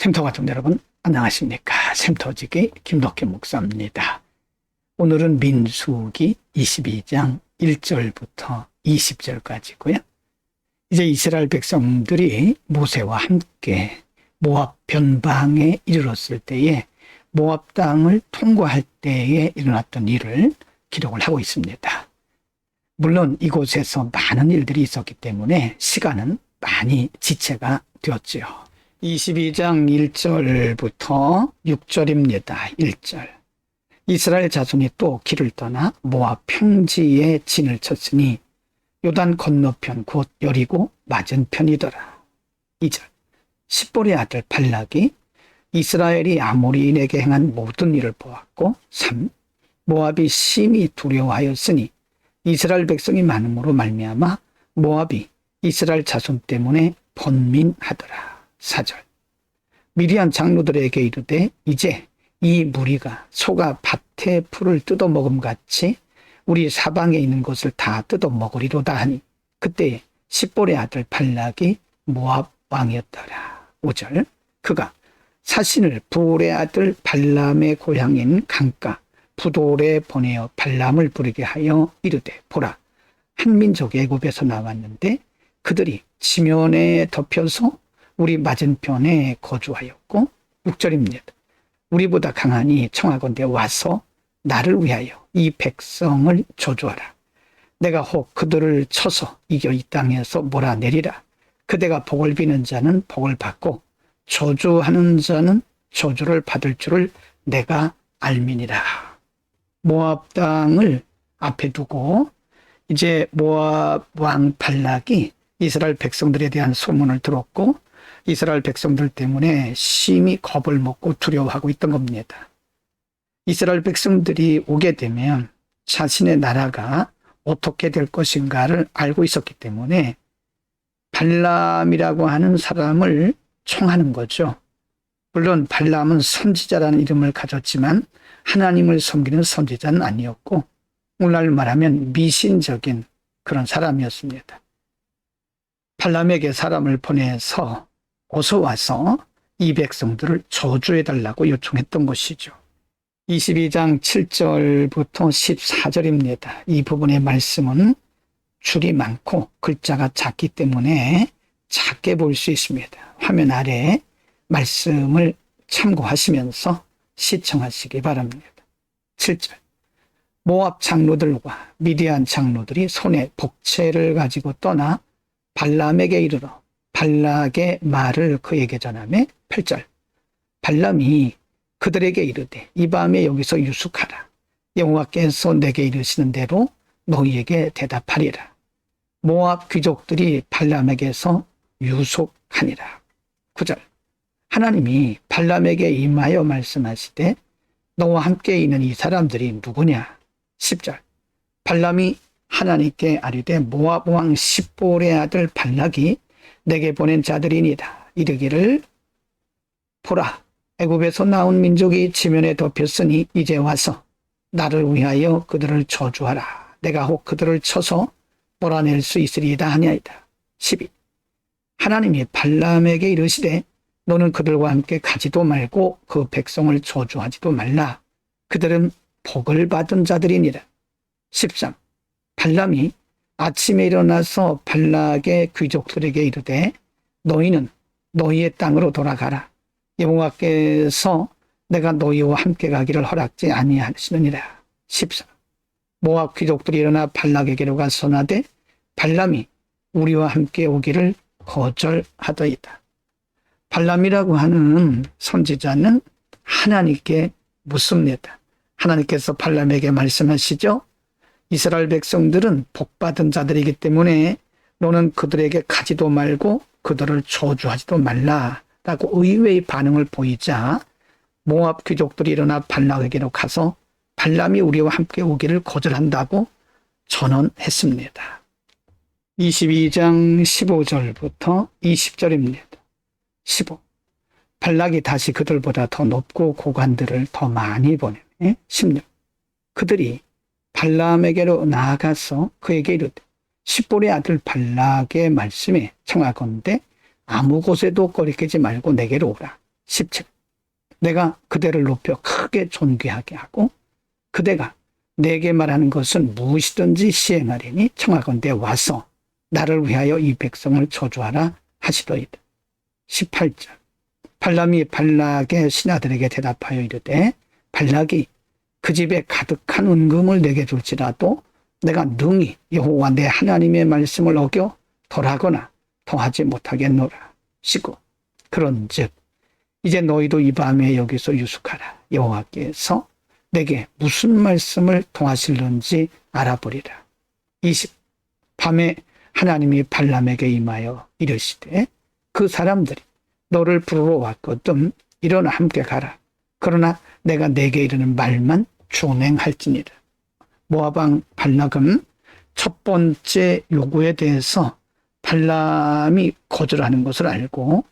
샘터 가족 여러분 안녕하십니까 샘터지기 김덕희 목사입니다. 오늘은 민수기 22장 1절부터 20절까지고요. 이제 이스라엘 백성들이 모세와 함께 모압 변방에 이르렀을 때에 모압 땅을 통과할 때에 일어났던 일을 기록을 하고 있습니다. 물론 이곳에서 많은 일들이 있었기 때문에 시간은 많이 지체가 되었지요. 22장 1절부터 6절입니다. 1절. 이스라엘 자손이 또 길을 떠나 모압 평지에 진을 쳤으니 요단 건너편 곧 여리고 맞은편이더라. 2절. 십볼의 아들 발락이 이스라엘이 아모리인에게 행한 모든 일을 보았고 3. 모압이 심히 두려워하였으니 이스라엘 백성이 많음으로 말미암아 모압이 이스라엘 자손 때문에 번민하더라. 4절. 미리한 장로들에게 이르되 이제 이 무리가 소가 밭의 풀을 뜯어 먹음 같이 우리 사방에 있는 것을 다 뜯어 먹으리로다 하니 그때 십볼의 아들 발락이 모압 왕이었더라. 5절. 그가 사신을 부올의 아들 발람의 고향인 강가 부돌에 보내어 발람을 부르게 하여 이르되 보라 한 민족 애굽에서 나왔는데 그들이 지면에 덮여서 우리 맞은편에 거주하였고 6절입니다. 우리보다 강하니 청하건대 와서 나를 위하여 이 백성을 저주하라. 내가 혹 그들을 쳐서 이겨 이 땅에서 몰아내리라. 그대가 복을 비는 자는 복을 받고 저주하는 자는 저주를 받을 줄을 내가 알미니라. 모압 땅을 앞에 두고 이제 모압 왕 발락이 이스라엘 백성들에 대한 소문을 들었고 이스라엘 백성들 때문에 심히 겁을 먹고 두려워하고 있던 겁니다. 이스라엘 백성들이 오게 되면 자신의 나라가 어떻게 될 것인가를 알고 있었기 때문에 발람이라고 하는 사람을 청하는 거죠. 물론 발람은 선지자라는 이름을 가졌지만 하나님을 섬기는 선지자는 아니었고 오늘날 말하면 미신적인 그런 사람이었습니다. 발람에게 사람을 보내서 어서 와서 이 백성들을 저주해달라고 요청했던 것이죠. 22장 7절부터 14절입니다. 이 부분의 말씀은 줄이 많고 글자가 작기 때문에 작게 볼 수 있습니다. 화면 아래 말씀을 참고하시면서 시청하시기 바랍니다. 7절. 모압 장로들과 미디안 장로들이 손에 복채를 가지고 떠나 발람에게 이르러 발락의 말을 그에게 전하며 8절. 발람이 그들에게 이르되 이 밤에 여기서 유숙하라. 여호와께서 내게 이르시는 대로 너희에게 대답하리라. 모압 귀족들이 발람에게서 유속하니라. 9절. 하나님이 발람에게 임하여 말씀하시되 너와 함께 있는 이 사람들이 누구냐? 10절. 발람이 하나님께 아뢰되 모압 왕 십볼의 아들 발락이 내게 보낸 자들이니다. 이르기를 보라 애굽에서 나온 민족이 지면에 덮였으니 이제 와서 나를 위하여 그들을 저주하라. 내가 혹 그들을 쳐서 몰아낼 수 있으리이다 하냐이다. 12. 하나님이 발람에게 이르시되 너는 그들과 함께 가지도 말고 그 백성을 저주하지도 말라. 그들은 복을 받은 자들이니라. 13. 발람이 아침에 일어나서 발락의 귀족들에게 이르되 너희는 너희의 땅으로 돌아가라. 여호와께서 내가 너희와 함께 가기를 허락지 아니하시느니라. 14. 모압 귀족들이 일어나 발락에게로 가서 나되 발람이 우리와 함께 오기를 거절하더이다. 발람이라고 하는 선지자는 하나님께 묻습니다. 하나님께서 발람에게 말씀하시죠. 이스라엘 백성들은 복받은 자들이기 때문에 너는 그들에게 가지도 말고 그들을 저주하지도 말라라고 의외의 반응을 보이자 모압 귀족들이 일어나 발락에게로 가서 발람이 우리와 함께 오기를 거절한다고 전언했습니다. 22장 15절부터 20절입니다. 15. 발락이 다시 그들보다 더 높고 고관들을 더 많이 보내매 16. 그들이 발람에게로 나아가서 그에게 이르되 십볼의 아들 발락의 말씀에 청하건대 아무 곳에도 거리끼지 말고 내게로 오라. 17. 내가 그대를 높여 크게 존귀하게 하고 그대가 내게 말하는 것은 무엇이든지 시행하리니 청하건대 와서 나를 위하여 이 백성을 저주하라 하시더이다. 18절. 발람이 발락의 신하들에게 대답하여 이르되 발락이 그 집에 가득한 은금을 내게 줄지라도 내가 능히 여호와 내 하나님의 말씀을 어겨 덜하거나 더하지 못하겠노라. 19. 그런즉 이제 너희도 이 밤에 여기서 유숙하라. 여호와께서 내게 무슨 말씀을 통하실는지 알아보리라. 20. 밤에 하나님이 발람에게 임하여 이르시되 그 사람들이 너를 부르러 왔거든 일어나 함께 가라. 그러나 내가 내게 이르는 말만 준행할지니라. 모아방 발락은 첫 번째 요구에 대해서 발람이 거절하는 것을 알고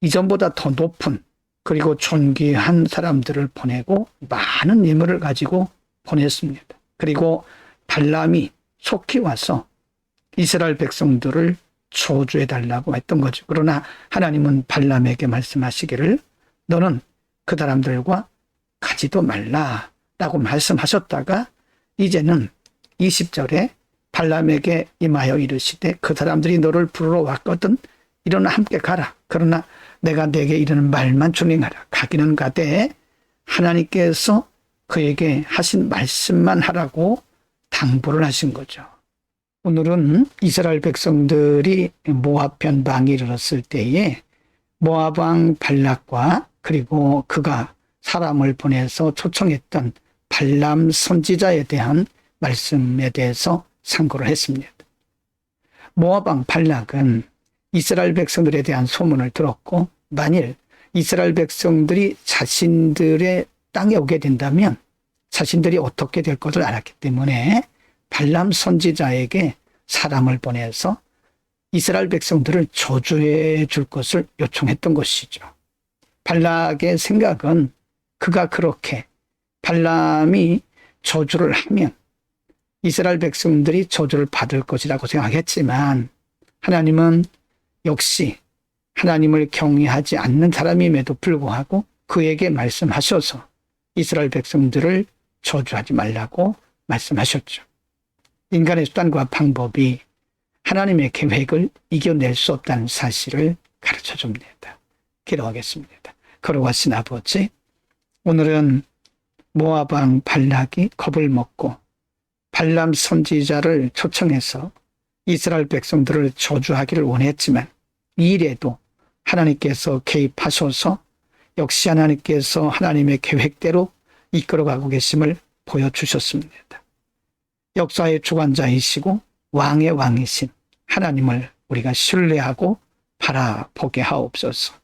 이전보다 더 높은 그리고 존귀한 사람들을 보내고 많은 예물을 가지고 보냈습니다. 그리고 발람이 속히 와서 이스라엘 백성들을 저주해 달라고 했던 거죠. 그러나 하나님은 발람에게 말씀하시기를 너는 그 사람들과 가지도 말라라고 말씀하셨다가 이제는 20절에 발람에게 임하여 이르시되 그 사람들이 너를 부르러 왔거든 일어나 함께 가라. 그러나 내가 내게 이르는 말만 준행하라. 가기는 가되 하나님께서 그에게 하신 말씀만 하라고 당부를 하신 거죠. 오늘은 이스라엘 백성들이 모압 변방에 이르렀을 때에 모압 왕 발락과 그리고 그가 사람을 보내서 초청했던 발람 선지자에 대한 말씀에 대해서 상고를 했습니다. 왕 발락은 이스라엘 백성들에 대한 소문을 들었고 만일 이스라엘 백성들이 자신들의 땅에 오게 된다면 자신들이 어떻게 될 것을 알았기 때문에 발람 선지자에게 사람을 보내서 이스라엘 백성들을 저주해 줄 것을 요청했던 것이죠. 발락의 생각은 그가 그렇게 발람이 저주를 하면 이스라엘 백성들이 저주를 받을 것이라고 생각했지만 하나님은 역시 하나님을 경외하지 않는 사람임에도 불구하고 그에게 말씀하셔서 이스라엘 백성들을 저주하지 말라고 말씀하셨죠. 인간의 수단과 방법이 하나님의 계획을 이겨낼 수 없다는 사실을 가르쳐 줍니다. 기도하겠습니다. 걸어가신 아버지, 오늘은 모아방 발락이 겁을 먹고 발람 선지자를 초청해서 이스라엘 백성들을 저주하기를 원했지만 이 일에도 하나님께서 개입하셔서 역시 하나님께서 하나님의 계획대로 이끌어가고 계심을 보여주셨습니다. 역사의 주관자이시고 왕의 왕이신 하나님을 우리가 신뢰하고 바라보게 하옵소서.